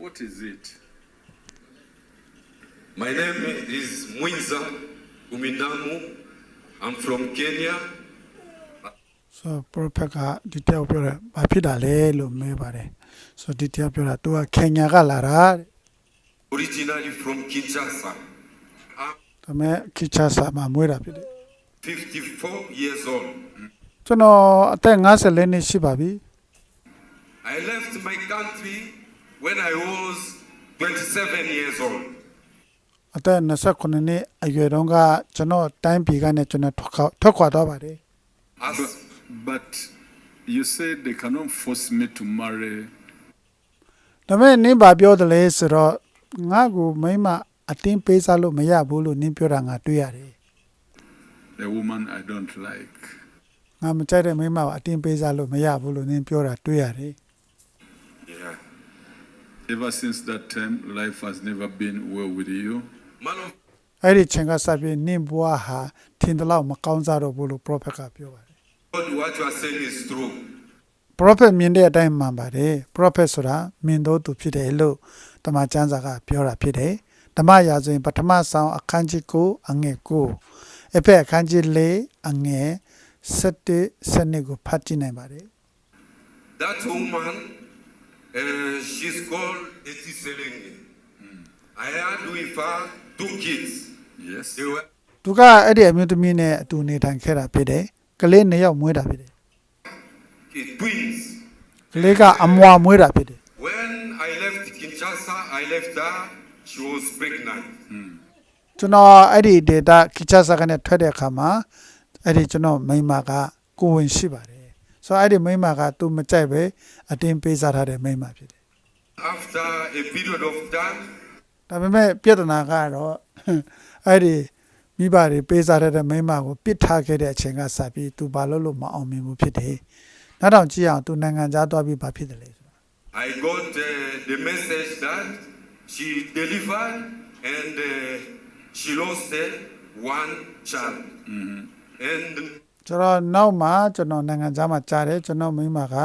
What is it? My name is Mwinza Umindamu. I'm from Kenya. ဆိုပရိုဖက်ကဒီတယောက်ပြောတယ်ဘာဖြစ်တာလဲလို့မေးပါတယ်ဆိုဒီတယောက်ပြောတာ तू ကခင်ညာကလာတာတဲ့ originally from Kinshasa. I'm ဒါပေမဲ့ခိချာစာမှာမွေးတာဖြစ်တယ် 54 years old. ကျွန်တော်အသက်54နှစ်ရှိပါပြီ I left my country when I was 27 years old. အသက်29နှစ်အရွယ်တုန်းကကျွန်တော်တိုင်းပြည်ကနေကျွန်တော်ထွက်ခွာထွက်ခွာသွားပါတယ် As But, but you said they cannot force me to marry ဒါပေမဲ့နင်းဘာပြောတယ်လဲဆိုတော့ငါ့ကိုမိမအတင်းပေးစားလို့မရဘူးလို့နင်းပြောတာငါတွေ့ရတယ် a woman I don't like. ငါမကြိုက်တဲ့မိမကိုအတင်းပေးစားလို့မရဘူးလို့နင်းပြောတာတွေ့ရတယ် yeah. Ever since that time, life has never been well with you. man of အဲ့ဒီချိန်ကစပြီးနင်းဘွားဟာထင်တယ်လို့မကောင်းစားတော့ဘူးလို့ prophet ကပြောပါတယ် God, what you are saying is true. prophet မြင်တဲ့အတိုင်းမှန်ပါတယ် prophet ဆိုတာမြင်တော့သူဖြစ်တယ်လို့တမန်ကျမ်းစာကပြောတာဖြစ်တယ်ဓမ္မရာဇဝင် ပထမဆောင်အခန်းကြီး9အငယ်9အဖက်အခန်းကြီး4အငယ်7 7ကိုဖတ်ကြည့်နိုင်ပါတယ် That woman, uh, she's called Eti Selenge. I had with her two kids. Yes. They were သူကအဲ့ဒီအမျိုးသမီးနဲ့အတူနေထိုင်ခဲ့တာဖြစ်တယ်ကလေးနှစ်ယောက်မွေးတာဖြစ်တယ် uh, twins. ကလေးကအမွာမွေးတာဖြစ်တယ် When I left Kinshasa, I left her, she was pregnant. ကျွန်တော်အဲ့ဒီ data ခိချစာကနေထွက်တဲ့အခါမှာအဲ့ဒီကျွန်တော်မိန်းမကကိုယ်ဝင်ရှိပါတယ် ဆိုတော့အဲ့ဒီမိန်းမကသူမကြိုက်ပဲအတင်းပေးစားထားတဲ့မိန်းမဖြစ်တယ် After a period of time, ဒါပေမဲ့ပြဿနာကတော့အဲ့ဒီမိဘတွေပေးစားတဲ့မိန်းမကိုပစ်ထားခဲ့တဲ့အချိန်ကစပြီးသူဘာလို့လို့မအောင်မြင်ဘူးဖြစ်တယ်နောက်တော့ကြည့်အောင်သူနိုင်ငံခြားသွားပြီးဘာဖြစ်တယ်လဲဆိုတော့ I got uh, the message that she delivered and uh, she lost uh, one child. And ကျွန်တော်နောက်မှကျွန်တော်နိုင်ငံခြားမှာကြားတယ်ကျွန်တော်မိန်းမက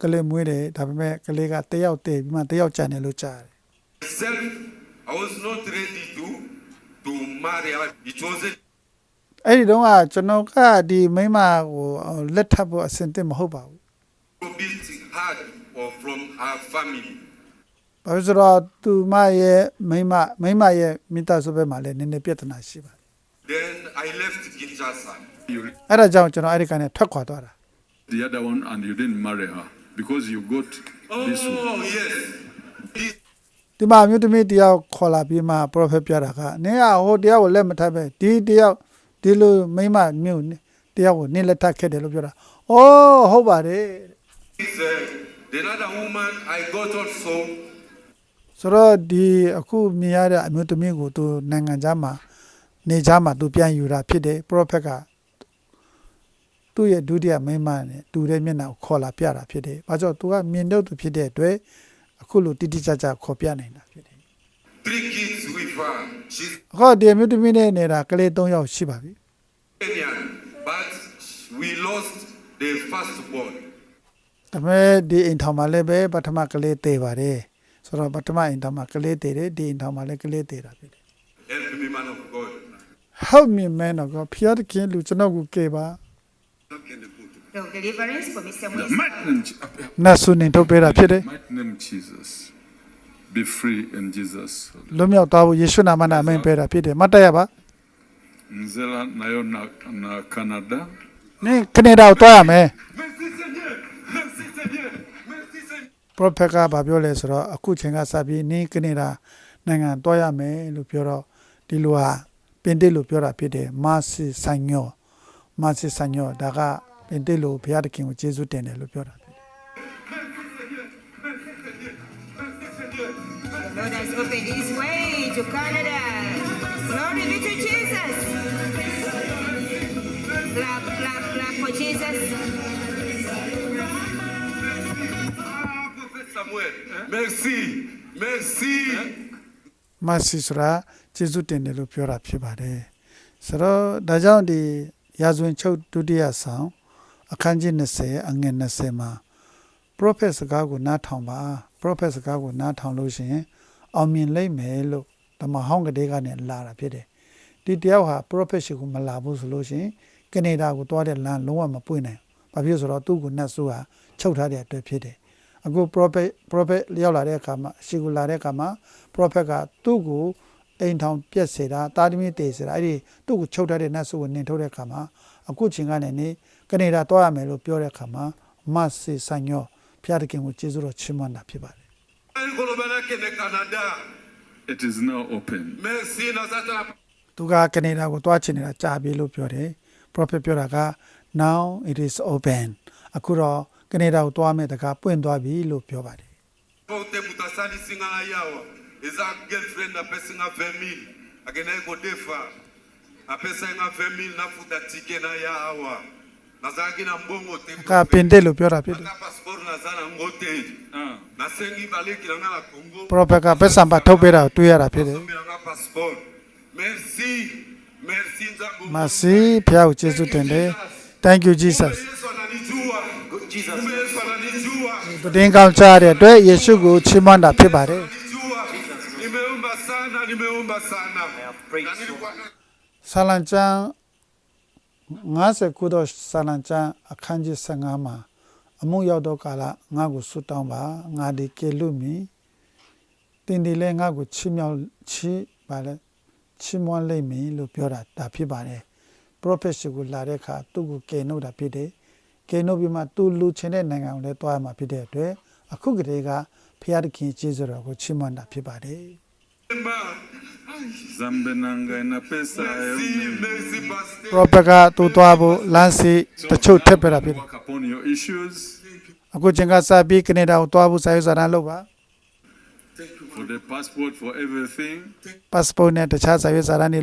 ကလေးမွေးတယ်ဒါပေမဲ့ကလေးကတယောက်တည်ပြီးမှတယောက်ကြံတယ်လို့ကြားတယ် myself, I was not ready to to marry her. It was a အဲ့ဒီတော့ကကျွန်တော်ကဒီမိန်းမကိုလက်ထပ်ဖို့အဆင်သင့်မဟုတ်ပါဘူး little bit hard or from her family. ။ဘာလို့လဲဆိုတော့သူမရဲ့မိန်းမမိန်းမရဲ့မိသားစုဘက်မှာလည်းနည်းနည်းပြဿနာရှိပါတယ် Then I left Kinshasa. You ။အဲ့ဒါကြောင့်ကျွန်တော်အဲ့ဒီကနေထွက်ခွာသွားတာ the other one and you didn't marry her because you got this one. Oh yes. This ။ဒီမှာအမျိုးသမီးတယောက်ခေါ်လာပြီးမှပရိုဖက်ပြတာကနင်းကဟိုတယောက်ကိုလက်မထပ်ပဲဒီတယောက်ဒီလိုမိန်းမမျိုးတယောက်ကိုနင်းလက်ထပ်ခဲ့တယ်လို့ပြောတာ။အိုးဟုတ်ပါတယ်တဲ့ is uh, another woman I got also. ။ဆိုတော့ဒီအခုမြင်ရတဲ့အမျိုးသမီးကိုသူနိုင်ငံခြားမှာ နေခြားမှာသူပြန်ယူတာဖြစ်တယ်ပရိုဖက်ကသူ့ရဲ့ဒုတိယမိန်းမနဲ့တူတဲ့မျက်နှာကိုခေါ်လာပြတာဖြစ်တယ်။ဘာကြောင့်သူကမြင်တော့သူဖြစ်တဲ့အတွက်အခုလိုတိတိကျကျခေါ်ပြနိုင်တာဖြစ်တယ် Three kids with her. She's ။အခုဒီအမျိုးသမီးနဲ့နေတာကလေး၃ယောက်ရှိပါပြီ Kenyan, but we lost the firstborn. ။ဒါပေမဲ့ဒီအိမ်ထောင်မှာလည်းပဲပထမကလေးတည်ပါတယ်။ဆိုတော့ပထမအိမ်ထောင်မှာကလေးတည်တယ်ဒီအိမ်ထောင်မှာလည်းကလေးတည်တာဖြစ်တယ် Help me, man of God. ။ Help me man of God ဖျားတခင်လူကျွန်တော်ကိုကယ်ပါ The deliverance for Mr. The Mwisa. mighty name, Je- ။နတ်ဆုနေထုတ်ပေးတာဖြစ်တယ် mighty name Jesus. Be free in Jesus. ။လွတ်မြောက်သွားဖို့ယေရှုနာမနဲ့အမိန်ပေးတာဖြစ်တယ်။မတ်တက်ရပါ Nzela nayo na, na Canada. ။နင်ကနေဒါကိုတွားရမယ် Merci Seigneur. Merci Seigneur. Merci Seigneur. ပရိုဖက်ကဘာပြောလဲဆိုတော့အခုချိန်ကစပြီးနင်းကနေဒါနိုင်ငံတွားရမယ်လို့ပြောတော့ဒီလိုဟာ ပင်တစ်လို့ပြောတာဖြစ်တယ်မာစီဆိုင်ညောမာစီဆိုင်ညောဒါကပင်တစ်လို့ဘုရားသခင်ကိုကျေးဇူးတင်တယ်လို့ပြောတာဖြစ်တယ် The Lord has opened his way to Canada. Glory be to Jesus. Clap, clap, clap for Jesus. Ah, Prophet Samuel. Merci. Merci. မာစီဆိုတာကျေးဇူးတင်တယ်လို့ပြောတာဖြစ်ပါတယ်ဆိုတော့ဒါကြောင့်ဒီရာဇဝင်ချုပ်ဒုတိယဆောင်အခန်းကြီး20အငယ်20မှာ prophet စကားကိုနားထောင်ပါ prophet စကားကိုနားထောင်လို့ရှိရင်အောင်မြင်လိမ့်မယ်လို့ဓမ္မဟောင်းကလေးကနေလာတာဖြစ်တယ်ဒီတယောက်ဟာ prophet ရှိကိုမလာဘူးဆိုလို့ရှိရင်ကနေဒါကိုသွားတဲ့လမ်းလုံးဝမပွင့်နိုင်ဘူးဘာဖြစ်လို့ဆိုတော့သူ့ကိုနတ်ဆိုးဟာချုပ်ထားတဲ့အတွက်ဖြစ်တယ် အခု prophet prophet ရောက်လာတဲ့အခါမှာရှိကိုလာတဲ့အခါမှာ prophet ကသူ့ကိုအိမ်ထောင်ပြက်စေတာတာသမီတေစေတာအဲ့ဒီသူ့ကိုချုပ်ထားတဲ့နတ်ဆိုးကိုနင်ထုတ်တဲ့အခါမှာအခုချိန်ကနေနေကနေဒါသွားရမယ်လို့ပြောတဲ့အခါမှာမဆေဆိုင်ရောဖျားတခင်ကိုကျေးဇူးတော်ချီးမွမ်းတာဖြစ်ပါတယ် koloba nakende canada It is now open. merci nazata na သူကကနေဒါကိုသွားချင်နေတာကြာပြီလို့ပြောတယ် prophet ပြောတာက now it is open အခုတော့ ကနေဒါကိုသွားမယ်တကားပွင့်သွားပြီလို့ပြောပါတယ် pote moto asalisinga na yawa eza girlfriend apesinga 20 000 akendaki kodefa apesaki nga 20 000 nafuta tike na ya awa nazalaki na mbongo te ကပင်တက်လို့ပြောတာဖြစ်တယ် ata passeport naza nango te Ah, nasengi baleki na nga na congo prophet ကပက်ဆံပါထုတ်ပေးတာကိုတွေ့ရတာဖြစ်တယ် Nasombela nga passeport merci merci nzambe မဆီဖျားကိုကျေးဇူးတင်တယ် thank you jesus yesu ananijua Kumbe yesu ananijua သတင်းကောင်းကြားတဲ့အတွက်ယေရှုကိုချီးမွမ်းတာဖြစ်ပါတယ် ananijua nimeomba sana nimeomba sana na nilikuwa na ဆာလံကျမ်း59တော့ဆာလံကျမ်းအခန်းကြီး15မှာအမှုရောက်တော့ကာလငါ့ကိုဆွတ်တောင်းပါငါဒီကေလူမီတင်ဒီလဲငါ့ကိုချီးမြှောက်ချီးပါလဲချီးမွမ်းလိမ့်မည်လို့ပြောတာဒါဖြစ်ပါတယ်ပရိုဖက်ရှင်ကိုလာတဲ့အခါသူ့ကိုကေနှုတ်တာဖြစ်တယ် ကေနှုတ်ပြီးမှသူလူချင်တဲ့နိုင်ငံကိုလည်းတွားရမှာဖြစ်တဲ့အတွက်အခုကတည်းကဖျားသခင်ကျေးဇူးတော်ကိုချီးမွမ်းတာဖြစ်ပါတယ် Emba. Zambe nanga ina pesa. merci merci pasteur ပရိုဖက်ကသူသွားဖို့လမ်းစီတချို့ထက်ပြတာဖြစ်တယ် Work upon your issues အခုချိန်ကစပြီးကနေဒါကိုသွားဖို့စာရွက်စာတမ်းလုပ်ပါ for the passport, for everything. passport နဲ့တခြားစာရွက်စာတမ်းတွေ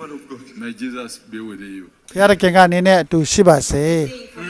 May Jesus be with you. ဘုရားသခင်ကနေနဲ့အတူရှိပါစေ Mm,